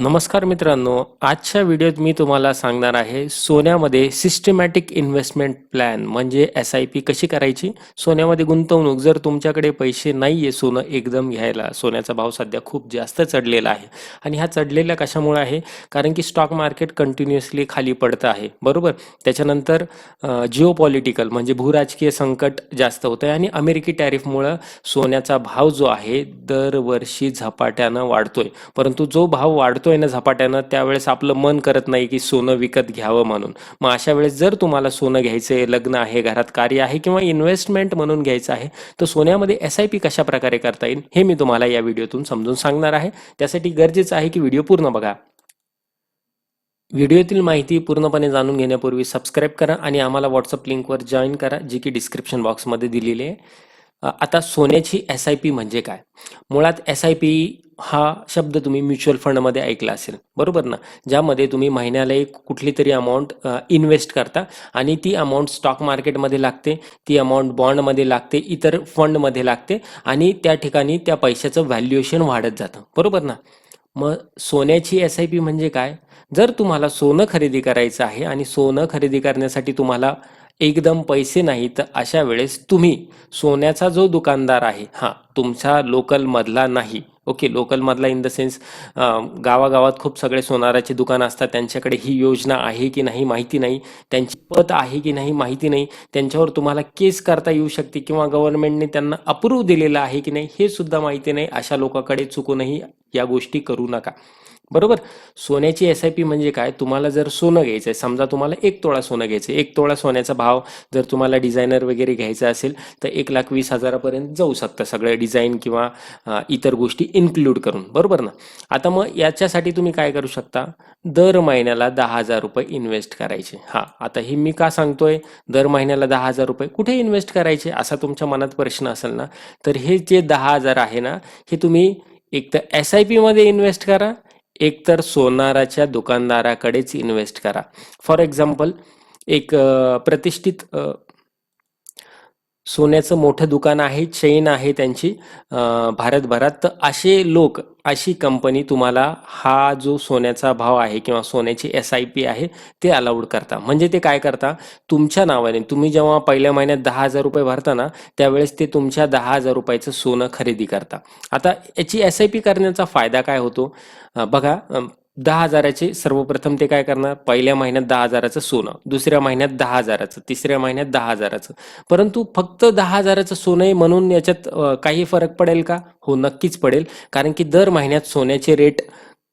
नमस्कार मित्रांनो आजच्या व्हिडिओत मी तुम्हाला सांगणार आहे सोन्यामध्ये सिस्टमॅटिक इन्व्हेस्टमेंट प्लॅन म्हणजे एस आय पी कशी करायची? सोन्यामध्ये गुंतवणूक जर तुमच्याकडे पैसे नाही आहे सोनं एकदम घ्यायला. सोन्याचा भाव सध्या खूप जास्त चढलेला आहे. आणि हा चढलेला कशामुळे आहे? कारण की स्टॉक मार्केट कंटिन्युअसली खाली पडतं आहे. बरोबर? त्याच्यानंतर जिओ पॉलिटिकल म्हणजे भूराजकीय संकट जास्त होतं आहे आणि अमेरिकी टॅरिफमुळं सोन्याचा भाव जो आहे दरवर्षी झपाट्यानं वाढतोय. परंतु जो भाव वाढतो वाढतोय ना झपाट्यानं त्यावेळेस आपलं मन करत नाही की सोनं विकत घ्यावं म्हणून. मग अशा वेळेस जर तुम्हाला सोनं घ्यायचं आहे लग्न आहे घरात कार्य आहे किंवा इन्व्हेस्टमेंट म्हणून घ्यायचं आहे तर सोन्यामध्ये एस आय पी कशा प्रकारे करता येईल हे मी तुम्हाला या व्हिडिओतून समजून सांगणार आहे. त्यासाठी गरजेचं आहे की व्हिडिओ पूर्ण बघा. व्हिडिओतील माहिती पूर्णपणे जाणून घेण्यापूर्वी सबस्क्राईब करा आणि आम्हाला व्हॉट्सअप लिंकवर जॉईन करा जी की डिस्क्रिप्शन बॉक्समध्ये दिलेली आहे. आता सोन्याची एस आय पी म्हणजे काय? मुळात एस आय पी हा शब्द तुम्ही म्युच्युअल फंडमध्ये ऐकला असेल. बरोबर ना? ज्यामध्ये तुम्ही महिन्याला एक कुठली तरी अमाऊंट इन्व्हेस्ट करता आणि ती अमाऊंट स्टॉक मार्केटमध्ये लागते ती अमाऊंट बॉन्डमध्ये लागते इतर फंडमध्ये लागते आणि त्या ठिकाणी त्या पैशाचं व्हॅल्युएशन वाढत जातं. बरोबर ना? मग सोन्याची एस आय पी म्हणजे काय? जर तुम्हाला सोनं खरेदी करायचं आहे आणि सोनं खरेदी करण्यासाठी तुम्हाला एकदम पैसे नाही तर अशा वेळेस तुम्ही सोन्याचा जो दुकानदार आहे हां तुमच्या लोकलमधला नाही ओके लोकलमधला इन द सेन्स गावागावात खूप सगळे सोनाराचे दुकान असतात. त्यांच्याकडे ही योजना आहे की नाही माहिती नाही. त्यांची पत आहे की नाही माहिती नाही. त्यांच्यावर तुम्हाला केस करता येऊ शकते किंवा गव्हर्नमेंटने त्यांना अप्रूव्ह दिलेलं आहे की नाही हे सुद्धा माहिती नाही. अशा लोकांकडे चुकूनही या गोष्टी करू नका. बरोबर? सोन्याची एस आय पी म्हणजे काय? तुम्हाला जर सोनं घ्यायचं आहे समजा तुम्हाला एक तोळा सोनं घ्यायचं आहे एक तोळा सोन्याचा भाव जर तुम्हाला डिझायनर वगैरे घ्यायचा असेल तर एक लाख वीस हजारापर्यंत जाऊ शकतं सगळं डिझाईन किंवा इतर गोष्टी इन्क्लूड करून. बरोबर ना? आता मग याच्यासाठी तुम्ही काय करू शकता? दर महिन्याला दहा हजार रुपये इन्व्हेस्ट करायचे. हां आता हे मी का सांगतोय? दर महिन्याला दहा हजार रुपये कुठे इन्व्हेस्ट करायचे? असा तुमच्या मनात प्रश्न असेल ना तर हे जे दहा हजार आहे ना हे तुम्ही एक तर एस आय पीमध्ये इन्व्हेस्ट करा एकतर सोनाराच्या दुकानदाराकडेच इन्व्हेस्ट करा. फॉर एक्झाम्पल एक प्रतिष्ठित सोन्याचं मोठं दुकान आहे चेन आहे त्यांची. भारतभरात तर असे लोक अशी कंपनी तुम्हाला हा जो सोन्याचा भाव आहे किंवा सोन्याची एस आय पी आहे ते अलाउड करता. म्हणजे ते काय करता? तुमच्या नावाने तुम्ही जेव्हा पहिल्या महिन्यात दहा हजार रुपये भरता ना त्यावेळेस ते तुमच्या दहा हजार रुपयाचं सोनं खरेदी करता. आता याची एस आय पी करण्याचा फायदा काय होतो? बघा दहा हजाराचे सर्वप्रथम ते काय करणार? पहिल्या महिन्यात दहा हजाराचं सोनं दुसऱ्या महिन्यात दहा हजाराचं तिसऱ्या महिन्यात दहा हजाराचं. परंतु फक्त दहा हजाराचं सोनं आहे म्हणून याच्यात काही फरक पडेल का? हो नक्कीच पडेल. कारण की दर महिन्यात सोन्याचे रेट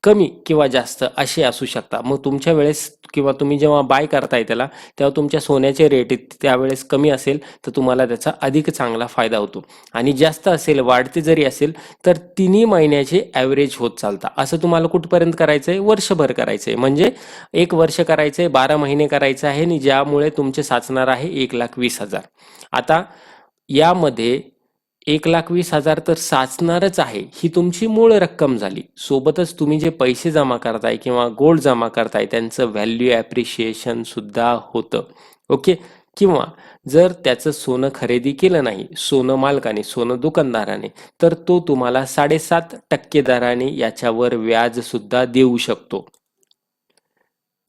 कमी किंवा जास्त असे असू शकता मग तुमच्या वेळेस किंवा तुम्ही जेव्हा बाय करताय त्याला तेव्हा तुमच्या सोन्याचे रेट त्यावेळेस कमी असेल तर तुम्हाला त्याचा अधिक चांगला फायदा होतो. आणि जास्त असेल वाढते जरी असेल तर तिन्ही महिन्याचे ॲव्हरेज होत चालतं असं तुम्हाला कुठपर्यंत करायचं आहे वर्षभर करायचं आहे म्हणजे एक वर्ष करायचं आहे बारा महिने करायचं आहे आणि ज्यामुळे तुमचे साचणार आहे एक लाख वीस हजार. आता यामध्ये एक लाख वीस हजार तर साचणारच आहे. ही तुमची मूळ रक्कम झाली. सोबतच तुम्ही जे पैसे जमा करताय किंवा गोल्ड जमा करताय त्यांचं व्हॅल्यू ॲप्रिशिएशन सुद्धा होतं. ओके? किंवा जर त्याचं सोनं खरेदी केलं नाही सोनं मालकाने सोनं दुकानदाराने तर तो तुम्हाला साडेसात टक्के दराने याच्यावर व्याज सुद्धा देऊ शकतो.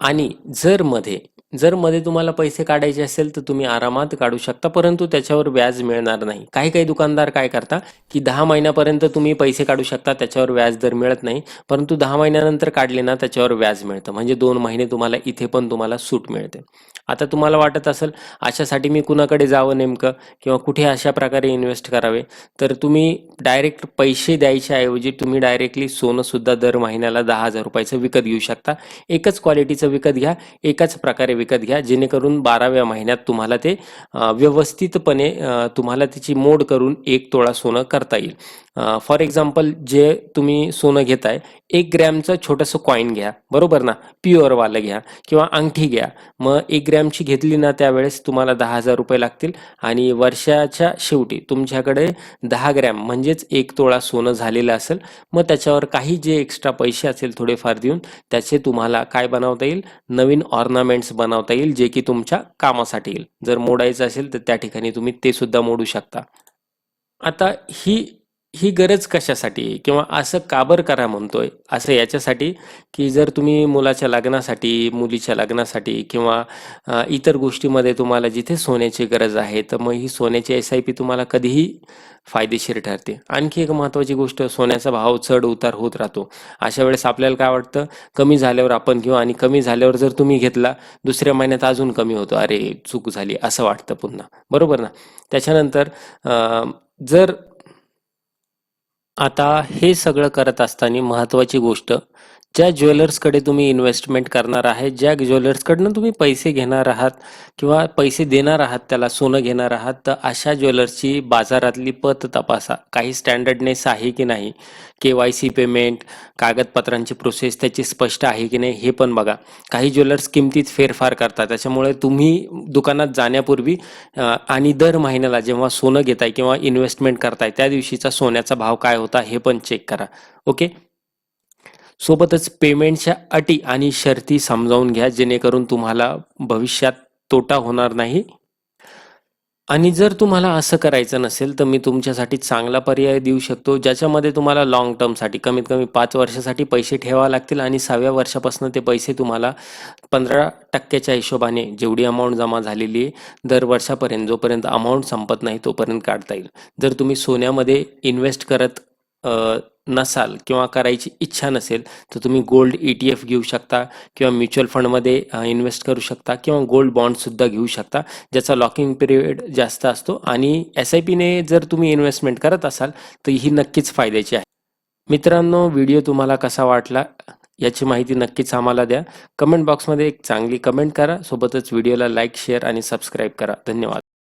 आणि जर मध्ये जर मध्ये तुम्हाला पैसे काढायचे असेल तर तुम्ही आरामात काढू शकता परंतु त्याच्यावर व्याज मिळणार नाही. काही काही दुकानदार काय करता की दहा महिन्यापर्यंत तुम्ही पैसे काढू शकता त्याच्यावर व्याज दर मिळत नाही परंतु दहा महिन्यानंतर काढले ना त्याच्यावर व्याज मिळतं. म्हणजे दोन महिने तुम्हाला इथे पण तुम्हाला सूट मिळते. आता तुम्हाला वाटत असेल अशासाठी मी कुणाकडे जावं नेमकं? किंवा कुठे अशा प्रकारे इन्व्हेस्ट करावे? तर तुम्ही डायरेक्ट पैसे द्यायच्याऐवजी तुम्ही डायरेक्टली सोनंसुद्धा दर महिन्याला दहा हजार रुपयाचं विकत घेऊ शकता. एकच क्वालिटीचं विकत घ्या एकाच प्रकारे विकत घ्या जेणेकरून बाराव्या महिन्यात तुम्हाला ते व्यवस्थितपणे तुम्हाला त्याची मोड करून एक तोळा सोनं करता येईल. फॉर एक्झाम्पल जे तुम्ही सोनं घेताय एक ग्रॅमचं छोटंसं कॉईन घ्या बरोबर ना? प्युअरवालं घ्या किंवा अंगठी घ्या. मग एक ग्रॅम ग्रॅमची घेतली ना त्यावेळेस तुम्हाला दहा हजार रुपये लागतील. आणि वर्षाच्या शेवटी तुमच्याकडे दहा ग्रॅम म्हणजेच एक तोळा सोनं झालेलं असेल मग त्याच्यावर काही जे एक्स्ट्रा पैसे असेल थोडेफार देऊन त्याचे तुम्हाला काय बनवता येईल? नवीन ऑर्नामेंट्स बनवता येईल जे की तुमच्या कामासाठी येईल. जर मोडायचं असेल तर त्या ठिकाणी तुम्ही ते सुद्धा मोडू शकता. आता ही ही गरज कशासाठी? किंवा असं का बरं करा म्हणतोय? असं याच्यासाठी की जर तुम्ही मुलाच्या लग्नासाठी मुलीच्या लग्नासाठी किंवा इतर गोष्टीमध्ये तुम्हाला जिथे सोन्याची गरज आहे तर मग ही सोन्याची एस आय पी तुम्हाला कधीही फायदेशीर ठरते. आणखी एक महत्त्वाची गोष्ट सोन्याचा भाव चढ उतार होत राहतो. अशा वेळेस आपल्याला काय वाटतं? कमी झाल्यावर आपण घेऊ आणि कमी झाल्यावर जर तुम्ही घेतला दुसऱ्या महिन्यात अजून कमी होतो. अरे चूक झाली असं वाटतं पुन्हा. बरोबर ना? त्याच्यानंतर जर आता हे सगळं करत असताना महत्त्वाची गोष्ट ज्या ज्वेलर्सकडे तुम्ही इन्व्हेस्टमेंट करणार आहे ज्या ज्वेलर्सकडनं तुम्ही पैसे घेणार आहात किंवा पैसे देणार आहात त्याला सोनं घेणार आहात तर अशा ज्वेलर्सची बाजारातली पत तपासा. काही स्टँडर्डनेस आहे की नाही? के वाय सी पेमेंट कागदपत्रांची प्रोसेस त्याची स्पष्ट आहे की नाही हे पण बघा. काही ज्वेलर्स किमतीत फेरफार करतात त्याच्यामुळे तुम्ही दुकानात जाण्यापूर्वी आणि दर महिन्याला जेव्हा सोनं घेताय किंवा इन्व्हेस्टमेंट करताय त्या दिवशीचा सोन्याचा भाव काय होता? हे पण चेक करा. ओके सोबतच पेमेंटच्या अटी आणि शर्ती समजावून घ्या जेणेकरून तुम्हाला भविष्यात तोटा होणार नाही. आणि जर तुम्हाला असं करायचं नसेल तर मी तुमच्यासाठी चांगला पर्याय देऊ शकतो ज्याच्यामध्ये तुम्हाला लॉंग टर्मसाठी कमीत कमी पाच वर्षासाठी पैसे ठेवावे लागतील आणि सहाव्या वर्षापासून ते पैसे तुम्हाला पंधरा टक्क्याच्या हिशोबाने जेवढी अमाऊंट जमा झालेली आहे दर वर्षापर्यंत जोपर्यंत अमाऊंट संपत नाही तोपर्यंत काढता येईल. जर तुम्ही सोन्यामध्ये इन्व्हेस्ट करत नसाल किंवा करायची इच्छा नसेल तर तुम्ही गोल्ड ई टी एफ घेऊ शकता किंवा म्युच्युअल फंडमध्ये इन्व्हेस्ट करू शकता किंवा गोल्ड बॉन्डसुद्धा घेऊ शकता ज्याचा लॉकिंग पिरियड जास्त असतो. आणि एस आय पीने जर तुम्ही इन्व्हेस्टमेंट करत असाल तर ही नक्कीच फायद्याची आहे. मित्रांनो व्हिडिओ तुम्हाला कसा वाटला याची माहिती नक्कीच आम्हाला द्या. कमेंट बॉक्समध्ये एक चांगली कमेंट करा. सोबतच व्हिडिओला लाईक शेअर आणि सबस्क्राईब करा. धन्यवाद.